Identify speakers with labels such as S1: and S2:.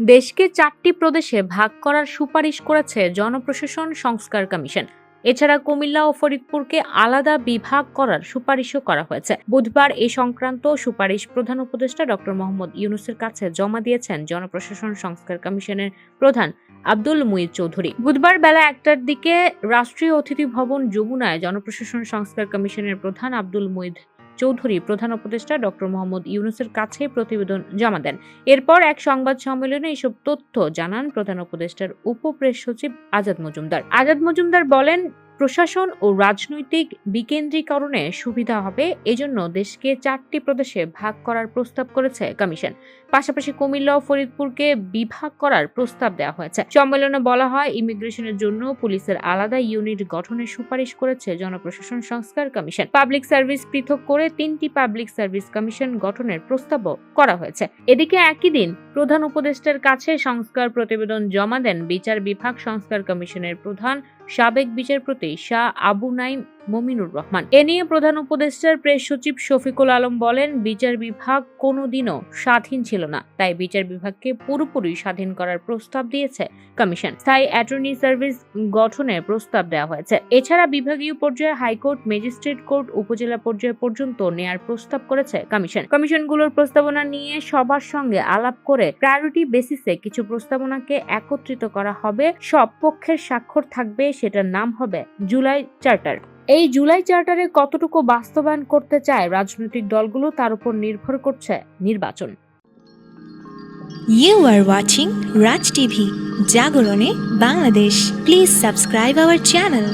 S1: দেশকে চারটি প্রদেশে ভাগ করার সুপারিশ করেছে জনপ্রশাসন সংস্কার কমিশন। এছাড়া কুমিল্লা ও ফরিদপুরকে আলাদা বিভাগ করার সুপারিশও করা হয়েছে। বুধবার এই সংক্রান্ত সুপারিশ প্রধান উপদেষ্টা ডক্টর মোহাম্মদ ইউনুসের কাছে জমা দিয়েছেন জনপ্রশাসন সংস্কার কমিশনের প্রধান আব্দুল মুইদ চৌধুরী। বুধবার বেলা একটার দিকে রাষ্ট্রীয় অতিথি ভবন যমুনায় জনপ্রশাসন সংস্কার কমিশনের প্রধান আব্দুল মুইদ চৌধুরী, প্রধান উপদেষ্টা ডক্টর মোহাম্মদ ইউনুসের কাছে প্রতিবেদন জমা দেন। এরপর এক সংবাদ সম্মেলনে এসব তথ্য জানান প্রধান উপদেষ্টার উপপ্রেস সচিব আজাদ মজুমদার। আজাদ মজুমদার বলেন প্রশাসন ও রাজনৈতিক বিকেন্দ্রীকরণে সুবিধা হবে, এজন্য দেশকে চারটি প্রদেশে ভাগ করার প্রস্তাব করেছে কমিশন। পাশাপাশি কুমিল্লা ও ফরিদপুরকে বিভাগ করার প্রস্তাব দেওয়া হয়েছে। সম্মেলনে বলা হয়, ইমিগ্রেশনের জন্য পুলিশের আলাদা ইউনিট গঠনের সুপারিশ করেছে জনপ্রশাসন সংস্কার কমিশন। পাবলিক সার্ভিস পৃথক করে তিনটি পাবলিক সার্ভিস কমিশন গঠনের প্রস্তাবও করা হয়েছে। এদিকে একই দিন প্রধান উপদেষ্টার কাছে সংস্কার প্রতিবেদন জমা দেন বিচার বিভাগ সংস্কার কমিশনের প্রধান সাবেক বিচারপতি শাহ আবু নাইম মমিনুর রহমান। এ নিয়ে প্রধান উপদেষ্টার প্রেস সচিব শফিকুল আলম বলেন, বিচার বিভাগ কোনোদিনও স্বাধীন ছিল না। তাই বিচার বিভাগকে পুরোপুরি স্বাধীন করার প্রস্তাব দিয়েছে কমিশন। স্থায়ী অ্যাটর্নি সার্ভিস গঠনের প্রস্তাব দেওয়া হয়েছে। এছাড়া বিভাগীয় পর্যায়ে হাইকোর্ট, ম্যাজিস্ট্রেট কোর্ট, উপজেলা পর্যায় পর্যন্ত নেয়ার প্রস্তাব করেছে কমিশন। কমিশনগুলোর প্রস্তাবনা নিয়ে সবার সঙ্গে আলাপ করে প্রায়োরিটি বেসিসে কিছু প্রস্তাবনাকে একত্রিত করা হবে। সব পক্ষের স্বাক্ষর থাকবে, সেটার নাম হবে জুলাই চার্টার। এই জুলাই চার্টারে কতটুকু বাস্তবায়ন করতে চায় রাজনৈতিক দলগুলো তার উপর নির্ভর করছে নির্বাচন
S2: You are watching Raj TV, Jagorone, Bangladesh. Please subscribe our channel.